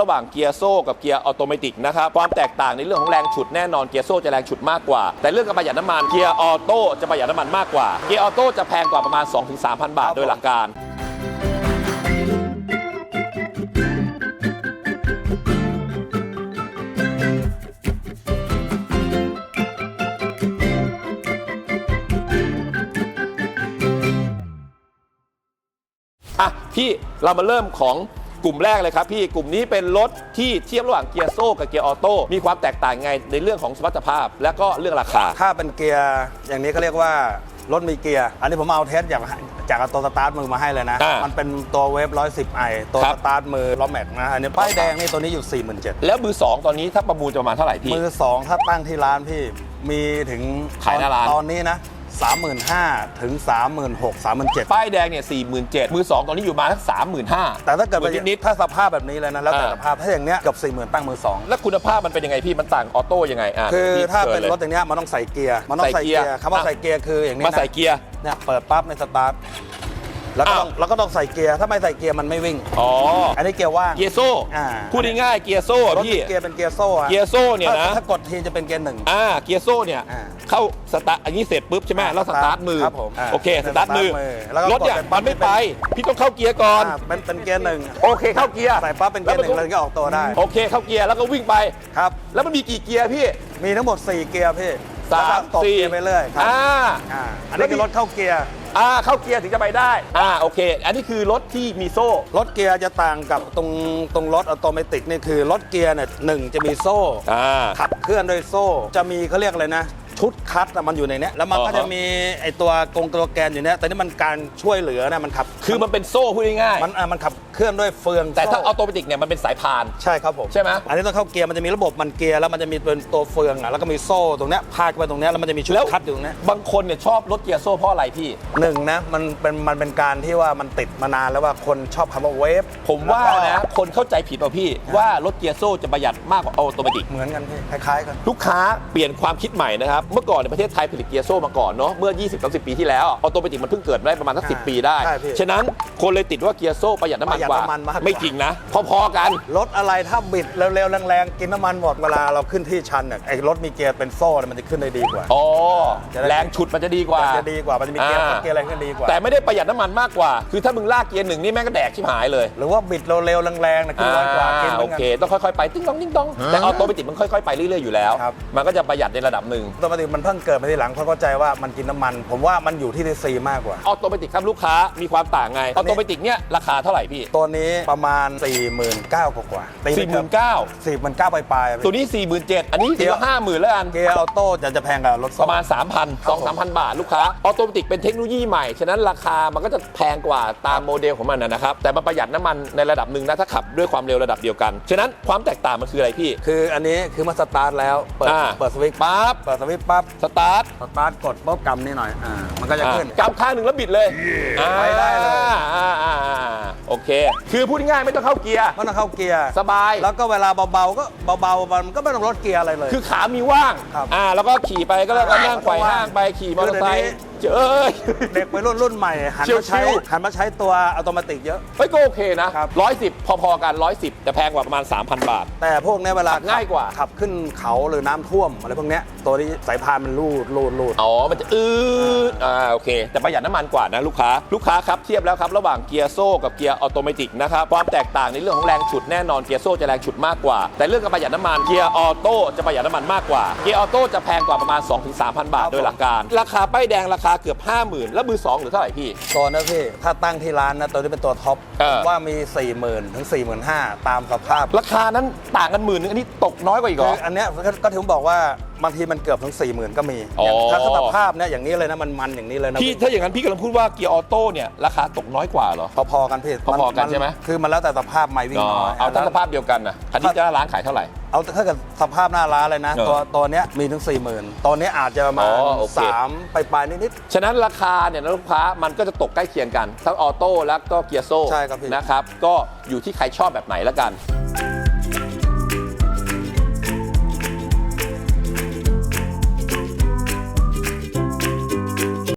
ระหว่างเกียร์โซ่กับเกียร์ออโตเมติกนะครับความแตกต่างในเรื่องของแรงฉุดแน่นอนเกียร์โซ่จะแรงฉุดมากกว่า แต่เรื่องการประหยัดน้ำมันเกียร์ออโต้จะประหยัดน้ำมันมากกว่าเกียร์ออโต้จะแพงกว่าประมาณ 2-3,000 บาทครับโดยหลักการอะพี่เรามาเริ่มของ กลุ่มแรกเลยครับพี่กลุ่มนี้เป็นรถที่เทียบระหว่างเกียร์โซ่กับเกียร์ออโต้มีความแตกต่างไงในเรื่องของสมรรถภาพ และก็เรื่องราคา ถ้าเป็นเกียร์อย่างนี้ก็เรียกว่ารถมีเกียร์ อันนี้ผมเอาเทสจากจากเอาตัวสตาร์ทมือมาให้เลยนะ อ่ามัมันเป็นตัวเวฟ110ไอตัวครัสบ ตาร์ทมือล้อแม็กนะ อันนี้ป้ายแดงนี่ตัวนี้อยู่ 47,000แล้วมือสองตอนนี้ถ้าประมูลจะประมาณเท่าไหร่พี่ มือสองถ้าตั้งที่ร้านพี่มีถึงขายหน้าร้าน ตอนนี้นะ 35,000ถึง36,000 37,000ป้ายแดงเนี่ยสี่หมื่นเจ็ดมือสองตอนนี้อยู่มาสักสามหมื่นห้า แต่ถ้าเกิดหมื่นนิดถ้าสภาพแบบนี้เลยนะแล้วแต่อ่า สภาพถ้าอย่างเนี้ยเกือบ40,000ตั้งมือสองแล้วคุณภาพมันเป็นยังไงพี่มันต่างออโต้ยังไงอะคือพี่ถ้าชิญเป็นลย รถอย่างเนี้ยมันต้องใส่เกียร์มันต้องใส่ใส่เกีเกียยร์ร์คำว่าอะ ใส่เกียร์คืออย่างนี้มานะใส่เกียร์ เนี่ยเปิดปั๊บในสตาร์ท แล้วก็ต้องอ้าวแล้วก็ต้องใส่เกียร์ถ้าไม่ใส่เกียร์มันไม่วิ่ง อ๋อ อันนี้เกียร์ว่าง เกียร์โซ่อ่า พูดง่ายๆเกียร์โซ่อะรถพี่ เกียร์เป็นเกียร์โซ่อะเกียร์โซ่เนี่ยนะ ถ้าถ้ากดทีจะเป็นเกียร์หนึ่ง อ่า เกียร์โซ่เนี่ย อ่าเข้าสตาร์ทอันนี้เสร็จปุ๊บใช่ไหมอ่าแล้วสตาร์ทมือ ครับผมอ่าโอเค สตาร์ทมือ สตาร์ทมือแล้วก็รถเนี่ยกดเป็นปั๊มับนไม่ไป พี่ต้องเข้าเกียร์ก่อน อ่าเป็นเป็นเกียร์หนึ่งโอเค เข้าเกียร์ใส่ปั๊บเป็นเกียร์หนึ่งแล้แล้ววก็ออกตัวได้ โอเค เข้าเกียร์แล้วก็วิ่งไป ครับ แล้วมันมีกี่เกียร์พี่ มีทั้งหมด 4 เกียร์พี่ สาแล้วมก็ตบสี่เกียร์ไปเรื่อยครับอ่า อ่าอันนี้คือรถเข้าเกียร์ อ่าเข้าเกียร์ถึงจะไปได้ อ่าโอเค อันนี้คือรถที่มีโซ่ รถเกียร์จะต่างกับตรงตรงรถออโตเมติกนี่คือรถเกียร์เนี่ยหนึ่งจะมีโซ่ อ่า ขับเคลื่อนด้วยโซ่ จะมีเขาเรียกอะไรนะ ชุดคัดอะมันอยู่ในเนี้ยแล้วมันอ๋อก็จะมีไอตัวกงตัวแกนอยู่เนี้ยแต่นี่มันการช่วยเหลือนะมันขับคือมันเป็นโซ่พูดง่ายมันอะมันขับเคลื่อนด้วยเฟืองๆแต่ถ้าโซ่ออโตเมติกเนี่ยมันเป็นสายพาน ใช่ครับผมใช่ไหม อันนี้ต้องเข้าเกียร์มันจะมีระบบมันเกียร์แล้วมันจะมีเป็นตัวเฟืองอะแล้วก็มีโซ่ตรงเนี้ยพาดเข้าไปตรงเนี้ยแล้วมันจะมีชุดแล้วคัดอยู่ตรงเนี้ยบางคนเนี่ยชอบรถเกียร์โซ่เพราะอะไรพี่ หนึ่งนะมันเป็นมันเป็นการที่ว่ามันติดมานานแล้วว่าคนชอบคำว่าเวฟผมว่าแล้วก็นะคนเข้าใจผิดป่ะพี่ว่ารถเกียร์โซ่จะประหยัดมากกว่าออโตเมติก เหมือนกันพี่คล้ายๆกันลูกค้าเปลี่ยนความคิดใหม่นะครับเมื่อก่อนในประเทศไทยผลิตเกียร์โซ่มาก่อนเนาะเมื่อ 20-30 ปีที่แล้วออโตเมติกมันเพิ่งเกิดได้ประมาณสักสิอ่าปีได้ใช่พี่ฉะนั้นคนเลยติดว่าเกียร์โซ่ประหยัดน้ำมันประหยัดกว่าน้ำมันมากกว่า ไม่จริงนะ พอๆกัน รถอะไรถ้าบิดเร็วๆแรงๆกินน้ำมันหมดเวลาเราขึ้นที่ชันเนี่ยไอ้รถมีเกียร์เป็นโซ่เนี่ยมันจะขึ้นได้ดีกว่า อ๋อ จะได้ แรงฉุดมันจะดีกว่า มันจะดีกว่ามันจะมีเกียร์อ่า เกียร์อะไรขึ้นดีกว่า แต่ไม่ได้ประหยัดน้ำมันมากกว่า คือถ้ามึงลากเกียร์หนึ่งนี่แม่งก็แดกชิบหายเลย หรือว่าบิดเร็วๆแรงๆนะขึ้นร้อยกว่ากินเหมื โออนกันเค ต้องค่อยๆไปติ้งต้องติ้งต้องแต่ออโตเมติกมันค่อยๆไปเรื่อยๆอยู่แล้ว ครับ มันก็จะประหยัดในระดับหนึ่งปกติมันเพิ่งเกิดมาทีหลังเพราะเข้าใจว่ามันกินน้ำมัน ผมว่ามันอยู่ที่ดีซีมากกว่า ออโตเมติกครับลูกค้ามีความต่างไงออโตเมติกเนี่ยราคาเท่าไหร่พี่ตัวนี้ประมาณ 4 9 0 0 0กว่ากว่าตีไปสี่หมื่นเก้าสี่หมื่นเก้าปลายๆตัวนี้สี่หมื่นเจ็ดอันนี้ถือว่าห้าหมื่นแล้วกัน เกียร์ออโต้จะจะแพงกว่ารถประมาณ 3 0 0 0ครับ2 3 0 0 บาทลูกค้า ออโตเมติกเป็นเทคโนโลยีใหม่ ฉะนั้นราคามันก็จะแพงกว่าตามโมเดลของมันนะนะครับ แต่มันประหยัดน้ำมันในระดับหนึ่งนะ ถ้าขับด้วยความเร็วระดับเดียวกันฉะนั้นความแตกต่างมันคืออะไรพี่ คืออันนี้คือมาสตาร์ทแล้ว เปิดอ่า เปิดสวิตช์ปั๊บเปิดสวิตช์ปั๊บสตาร์ทสตาร์ทกดปุ๊บกำนี่หน่อยอ่ามันก็จะขึ้น กำข้างหนึ่งแล้วบิดเลยอ่าไปได้เลย อ่าอ่าอ่าโอเค คือพูดง่ายๆไม่ต้องเข้าเกียร์มันต้องเข้าเกียร์สบาย แล้วก็เวลาเบาๆก็เบาๆมันก็ไม่ต้องลดเกียร์อะไรเลย คือขามีว่าง ครับอ่า แล้วก็ขี่ไปก็แล้วก็นั่งไขว่ห้างไป ขี่มอเตอร์ไซค์เจอเอ้ย เด็กวัยรุ่นรุ่นใหม่ หันมาใช้ชิวๆ หันมาใช้ตัวอัตโนมัติเยอะ เฮ้ยก็โอเคนะครับ ร้อยสิบพอๆกันร้อยสิบแต่แพงกว่าประมาณ 3,000 บาท แต่พวกเนี้ยเวลาขับง่ายกว่า ขับขึ้นเขาหรือน้ำท่วมอะไรพวกเนี้ยตัวนี้สายพานมันรูดรูดรูด อ๋อ มันจะอืดอ่า โอเค แต่ประหยัดน้ำมันกว่านะลูกค้า ลูกค้าครับ เทียบแล้วครับ ระหว่างเกียร์โซ่กับเกียร์ออโตเมติกนะครับ ความแตกต่างในเรื่องของแรงฉุดแน่นอน เกียร์โซ่จะแรงฉุดมากกว่า แต่เรื่องการประหยัดน้ำมัน เกียร์ออโต้จะประหยัดน้ำมันมากกว่า เกียร์ออโต้จะแพงกว่าประมาณ 2-3,000 บาท โดยหลักการ ราคาป้ายแดงราคาเกือบ 50,000 แล้วมือสองหรือเท่าไหร่พี่ ตัวนะพี่ ถ้าตั้งที่ร้านนะตัวนี้เป็นตัวท็อปเออ ผมว่ามี 4 0,000 ถึง 45,000 ตามสภาพราคานั้นต่างกันหมื่นนึงอันนี้ตกน้อยกว่าอีกเหรคืออ อันเนี้ยก็ก็ถึงบอกว่า บางทีมันเกือบถึง40,000ก็มีอ๋ออ ย่างถ้าสภาพเนี่ยอย่างนี้เลยนะมันมันอย่างนี้เลยนะพี่ถ้าอย่างนั้นพี่กำลังพูดว่าเกียร์ออโต้เนี่ยราคาตกน้อยกว่าเหรอ พอๆกันพี่พอๆกันใช่ไหม คือมันแล้วแต่สภาพไม่วิ่งอ๋อน้อยเอาถ้าแล้วสภาพเดียวกันนะคันนี้จะร้านขายเท่าไหร่ เอาถ้าเกิดสภาพหน้าร้านเลยนะ เออตัวตัวเนี้ยมีถึง40,000ตัวเนี้ยอาจจะประมาณอ๋อโอเค สามไปปลายๆนิด ฉะนั้นราคาเนี่ยนะลูกค้ามันก็จะตกใกล้เคียงกันทั้งออโต้แล้วก็เกียร์โซ่ใช่ครับพี่ นะครับ ก็อยู่ที่ใครชอบแบบไหนแล้วกัน ๆ